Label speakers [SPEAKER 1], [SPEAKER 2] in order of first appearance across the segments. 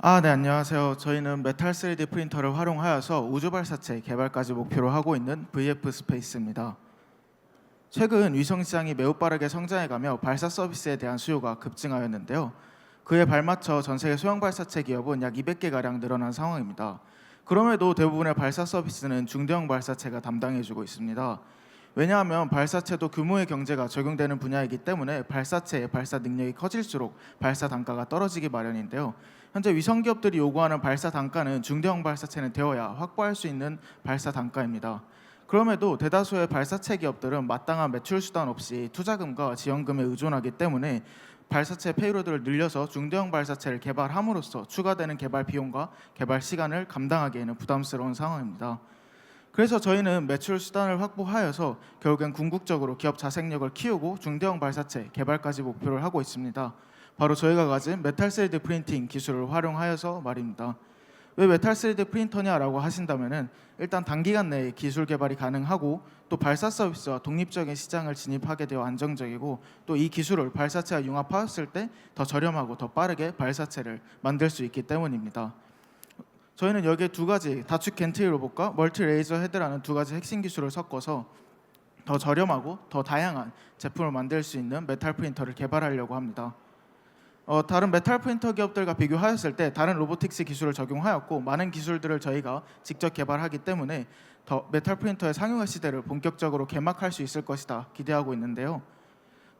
[SPEAKER 1] 아, 네, 안녕하세요. 저희는 메탈 3D 프린터를 활용하여서 우주 발사체 개발까지 목표로 하고 있는 VF 스페이스입니다. 최근 위성 시장이 매우 빠르게 성장해가며 발사 서비스에 대한 수요가 급증하였는데요. 그에 발맞춰 전 세계 소형 발사체 기업은 약 200개 가량 늘어난 상황입니다. 그럼에도 대부분의 발사 서비스는 중대형 발사체가 담당해주고 있습니다. 왜냐하면 발사체도 규모의 경제가 적용되는 분야이기 때문에 발사체의 발사 능력이 커질수록 발사 단가가 떨어지기 마련인데요. 현재 위성 기업들이 요구하는 발사 단가는 중대형 발사체는 되어야 확보할 수 있는 발사 단가입니다. 그럼에도 대다수의 발사체 기업들은 마땅한 매출 수단 없이 투자금과 지원금에 의존하기 때문에 발사체 페이로드를 늘려서 중대형 발사체를 개발함으로써 추가되는 개발 비용과 개발 시간을 감당하기에는 부담스러운 상황입니다. 그래서 저희는 매출 수단을 확보하여서 결국엔 궁극적으로 기업 자생력을 키우고 중대형 발사체 개발까지 목표를 하고 있습니다. 바로 저희가 가진 메탈 3D 프린팅 기술을 활용하여서 말입니다. 왜 메탈 3D 프린터냐라고 하신다면은 일단 단기간 내에 기술 개발이 가능하고 또 발사 서비스와 독립적인 시장을 진입하게 되어 안정적이고 또 이 기술을 발사체와 융합하였을 때 더 저렴하고 더 빠르게 발사체를 만들 수 있기 때문입니다. 저희는 여기에 두 가지 다축 겐트리 로봇과 멀티 레이저 헤드라는 두 가지 핵심 기술을 섞어서 더 저렴하고 더 다양한 제품을 만들 수 있는 메탈 프린터를 개발하려고 합니다. 어, 다른 메탈 프린터 기업들과 비교하였을 때 다른 로보틱스 기술을 적용하였고 많은 기술들을 저희가 직접 개발하기 때문에 더 메탈 프린터의 상용화 시대를 본격적으로 개막할 수 있을 것이다 기대하고 있는데요.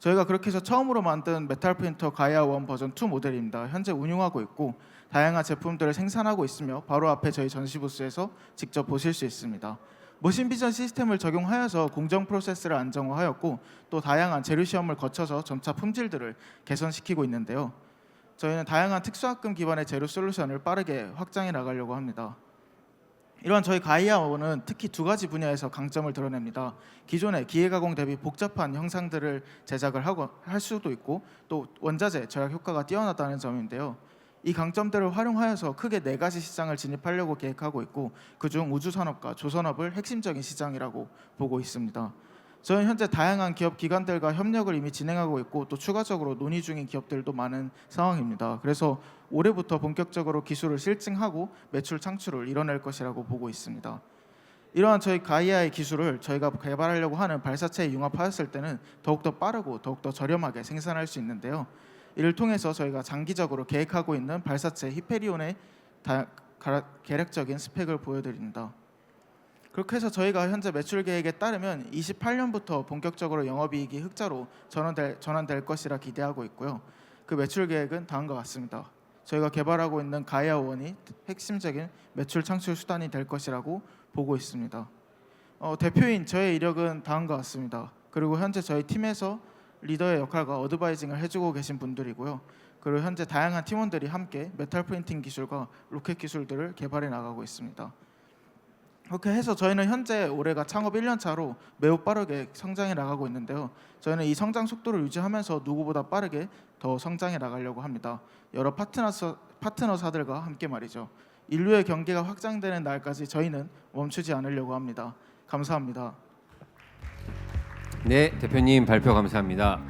[SPEAKER 1] 저희가 그렇게 해서 처음으로 만든 메탈 프린터 가이아 1 버전 2 모델입니다. 현재 운용하고 있고 다양한 제품들을 생산하고 있으며 바로 앞에 저희 전시 부스에서 직접 보실 수 있습니다. 머신 비전 시스템을 적용하여서 공정 프로세스를 안정화하였고 또 다양한 재료 시험을 거쳐서 점차 품질들을 개선시키고 있는데요. 저희는 다양한 특수학금 기반의 재료 솔루션을 빠르게 확장해 나가려고 합니다. 이러한 저희 가이아원은 특히 두 가지 분야에서 강점을 드러냅니다. 기존의 기계가공 대비 복잡한 형상들을 제작을 하고 할 수도 있고 또 원자재 절약 효과가 뛰어나다는 점인데요. 이 강점들을 활용하여서 크게 네 가지 시장을 진입하려고 계획하고 있고 그중 우주 산업과 조선업을 핵심적인 시장이라고 보고 있습니다. 저는 현재 다양한 기업 기관들과 협력을 이미 진행하고 있고 또 추가적으로 논의 중인 기업들도 많은 상황입니다. 그래서 올해부터 본격적으로 기술을 실증하고 매출 창출을 이뤄낼 것이라고 보고 있습니다. 이러한 저희 가이아의 기술을 저희가 개발하려고 하는 발사체에 융합하였을 때는 더욱더 빠르고 더욱더 저렴하게 생산할 수 있는데요. 이를 통해서 저희가 장기적으로 계획하고 있는 발사체 히페리온의 다, 가, 계략적인 스펙을 보여드립니다. 그렇게 해서 저희가 현재 매출 계획에 따르면 28년부터 본격적으로 영업이익이 흑자로 전환될, 전환될 것이라 기대하고 있고요. 그 매출 계획은 다음과 같습니다. 저희가 개발하고 있는 가이아 원이 핵심적인 매출 창출 수단이 될 것이라고 보고 있습니다. 어, 대표인 저의 이력은 다음과 같습니다. 그리고 현재 저희 팀에서 리더의 역할과 어드바이징을 해주고 계신 분들이고요. 그리고 현재 다양한 팀원들이 함께 메탈 프린팅 기술과 로켓 기술들을 개발해 나가고 있습니다. 그렇게 해서 저희는 현재 올해가 창업 1년 차로 매우 빠르게 성장해 나가고 있는데요. 저희는 이 성장 속도를 유지하면서 누구보다 빠르게 더 성장해 나가려고 합니다. 여러 파트너 파트너사들과 함께 말이죠. 인류의 경계가 확장되는 날까지 저희는 멈추지 않으려고 합니다. 감사합니다.
[SPEAKER 2] 네, 대표님 발표 감사합니다.